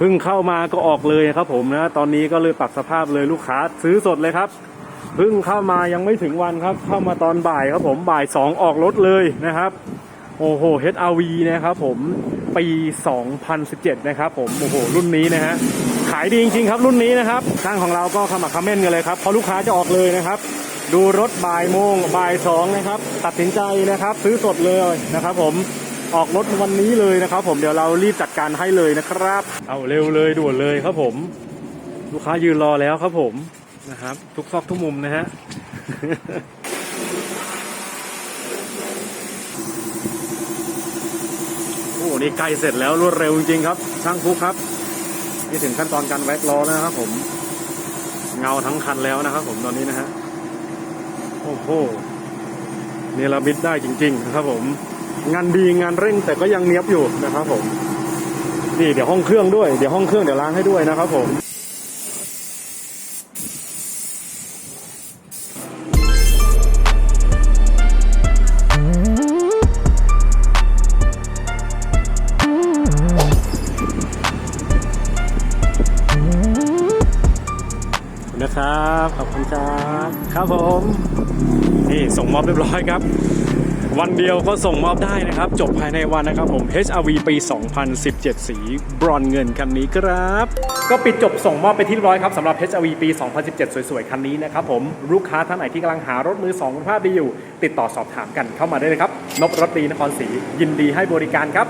เพิ่งเข้ามาก็ออกเลยครับผมนะ ตอนนี้ก็เลยปรับสภาพเลยลูกค้าซื้อสดเลยครับเพิ่งเข้ามายังไม่ถึงวันครับ เข้ามาตอนบ่ายครับผมบ่ายสองออกรถเลยนะครับโอ้โห HRV นะครับผมปี 2017 นะครับผมโอ้โหรุ่นนี้นะฮะขายดีจริงๆครับรุ่นนี้นะครับช่างของเราก็ขมักขม้นกันเลยครับเพราะลูกค้าจะออกเลยนะครับ ดูรถบ่ายโมงบ่ายสองนะครับ ตัดสินใจนะครับ ซื้อสดเลยนะครับผม ออกรถวันนี้เลยนะครับผมเดี๋ยวเรารีบจัดการให้เลยนะครับ เอาเร็วเลยด่วนเลยครับผม ลูกค้ายืนรอแล้วครับผมนะครับ ทุกซอกทุกมุมนะฮะโอ้โหนี่ใกล้เสร็จแล้วรวดเร็วจริงๆครับ ช่างฟุกครับนี่ถึงขั้นตอนการแว็กล้อแล้วนะครับผม เงาทั้งคันแล้วนะครับผมตอนนี้นะฮะโอ้โหเนรมิตได้จริงๆนะครับผม งานดีงานเร่งแต่ก็ยังเนี้ยบอยู่นะครับผมนี่เดี๋ยวห้องเครื่องด้วยเดี๋ยวห้องเครื่องเดี๋ยวล้างให้ด้วยนะครับผมนะครับ ขอบคุณครับ ครับผม นี่ส่งมอบเรียบร้อยครับ วันเดียวก็ส่งมอบได้นะครับ จบภายในวันนะครับผม HRV ปี 2017 สีบรอนเงินคันนี้ครับ ก็ปิดจบส่งมอบไปที่ร้อยครับสำหรับ HRV ปี 2017 สวยๆ คันนี้นะครับผมลูกค้าท่านไหนที่กำลังหารถมือสองคุณภาพดีอยู่ ติดต่อสอบถามกันเข้ามาได้เลยครับนบรถดีนครศรียินดีให้บริการครับ